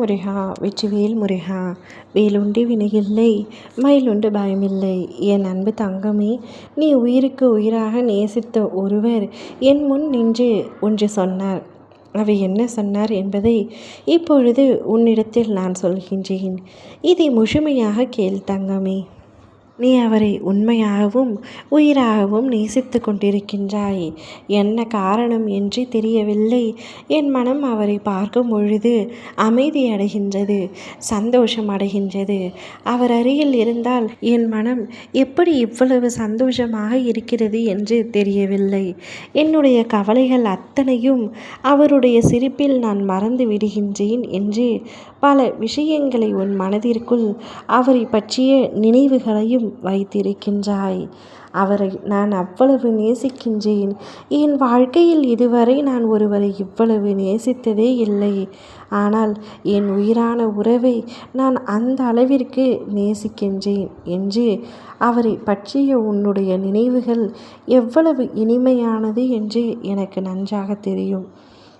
முருகா வெற்றிவேல் முருகா வேலுண்டு வினையில்லை மயிலுண்டு பயமில்லை. என் அன்பு தங்கமே நீ உயிருக்கு உயிராக நேசித்த ஒருவர் என் முன் நின்று ஒன்று சொன்னார். அவை என்ன சொன்னார் என்பதை இப்பொழுது உன்னிடத்தில் நான் சொல்கின்றேன். இதை முழுமையாக கேள் தங்கமே. நீ அவரை உண்மையாகவும் உயிராகவும் நேசித்து கொண்டிருக்கின்றாய். என்ன காரணம் என்று தெரியவில்லை. என் மனம் அவரை பார்க்கும் பொழுது அமைதி அடைகின்றது சந்தோஷம் அடைகின்றது. அவர் அருகில் இருந்தால் என் மனம் எப்படி இவ்வளவு சந்தோஷமாக இருக்கிறது என்று தெரியவில்லை. என்னுடைய கவலைகள் அத்தனையும் அவருடைய சிரிப்பில் நான் மறந்து விடுகின்றேன் என்று பல விஷயங்களை உன் மனதிற்குள் அவரை பற்றிய நினைவுகளையும் வைத்திருக்கின்றாய். அவரை நான் அவ்வளவு நேசிக்கின்றேன். என் வாழ்க்கையில் இதுவரை நான் ஒருவரை இவ்வளவு நேசித்ததே இல்லை. ஆனால் என் உயிரான உறவை நான் அந்த அளவிற்கு நேசிக்கின்றேன் என்று அவரை பற்றிய உன்னுடைய நினைவுகள் எவ்வளவு இனிமையானது என்று எனக்கு நன்றாக தெரியும்.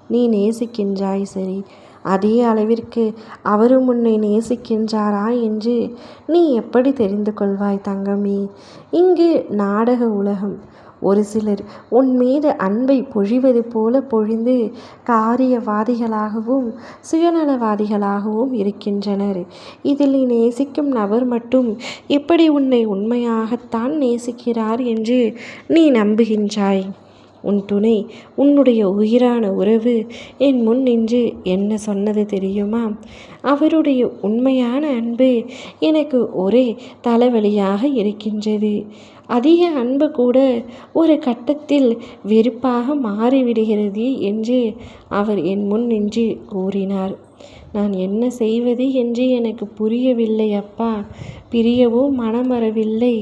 நீ நேசிக்கின்றாய் சரி. அதே அளவிற்கு அவரும் உன்னை நேசிக்கின்றாரா என்று நீ எப்படி தெரிந்து கொள்வாய் தங்கமே? இங்கு நாடக உலகம். ஒரு சிலர் உன் மீது அன்பை பொழிவது போல பொழிந்து காரியவாதிகளாகவும் சுயநலவாதிகளாகவும் இருக்கின்றனர். இதில் நீ நேசிக்கும் நபர் மட்டும் எப்படி உன்னை உண்மையாகத்தான் நேசிக்கிறார் என்று நீ நம்புகின்றாய். உன் துணை உன்னுடைய உயிரான உறவு என் முன் நின்று என்ன சொன்னது தெரியுமா? அவருடைய உண்மையான அன்பு எனக்கு ஒரே தலைவலியாக இருக்கின்றது. அதிக அன்பு கூட ஒரு கட்டத்தில் வெறுப்பாக மாறிவிடுகிறது என்று அவர் என் முன் நின்று கூறினார். நான் என்ன செய்வது என்று எனக்கு புரியவில்லை அப்பா. பிரியவும் மனம் வரவில்லை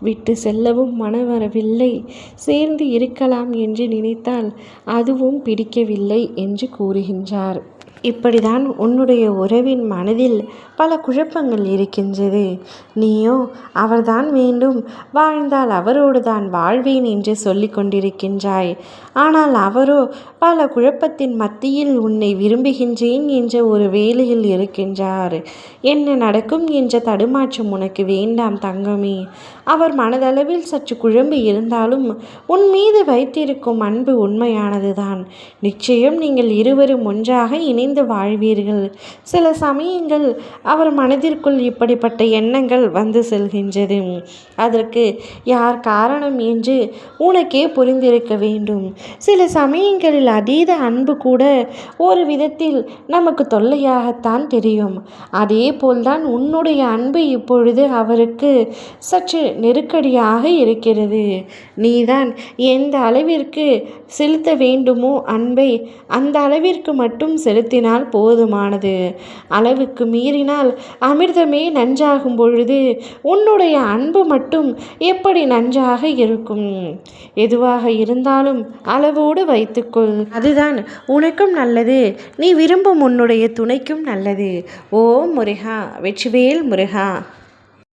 விட்டு செல்லவும் மனம் வரவில்லை சேர்ந்து இருக்கலாம் என்று நினைத்தால் அதுவும் பிடிக்கவில்லை என்று கூறுகின்றார். இப்படிதான் உன்னுடைய உறவின் மனதில் பல குழப்பங்கள் இருக்கின்றது. நீயோ அவர்தான் வேண்டும் வாழ்ந்தால் அவரோடு தான் வாழ்வேன் என்று சொல்லி கொண்டிருக்கின்றாய். ஆனால் அவரோ பல குழப்பத்தின் மத்தியில் உன்னை விரும்புகின்றேன் என்ற ஒரு வேலையில் இருக்கின்றார். என்ன நடக்கும் என்ற தடுமாற்றம் உனக்கு வேண்டாம் தங்கமே. அவர் மனதளவில் சற்று குழம்பு இருந்தாலும் உன் மீது வைத்திருக்கும் அன்பு உண்மையானதுதான். நிச்சயம் நீங்கள் இருவரும் ஒன்றாக இணைந்து வாழ்வீர்கள். சில சமயங்கள் அவர் மனதிற்குள் இப்படிப்பட்ட எண்ணங்கள் வந்து செல்கின்றது. அதற்கு யார் காரணம் என்று உனக்கே புரிந்திருக்க வேண்டும். சில சமயங்களில் அதீத அன்பு கூட ஒரு விதத்தில் நமக்கு தொல்லையாகத்தான் தெரியும். அதே போல்தான் உன்னுடைய அன்பு இப்பொழுது அவருக்கு சற்று நெருக்கடியாக இருக்கிறது. நீதான் எந்த அளவிற்கு செலுத்த வேண்டுமோ அன்பை அந்த அளவிற்கு மட்டும் செலுத்தினால் போதுமானது. அளவுக்கு மீறினால் அமிர்தமே நஞ்சாகும் பொழுது உன்னுடைய அன்பு மட்டும் எப்படி நஞ்சாக இருக்கும்? எதுவாக இருந்தாலும் அளவோடு வைத்துக்கொள். அதுதான் உனக்கும் நல்லது. நீ விரும்பும் உன்னுடைய துணைக்கும் நல்லது. ஓ முருகா வெற்றிவேல் முருகா.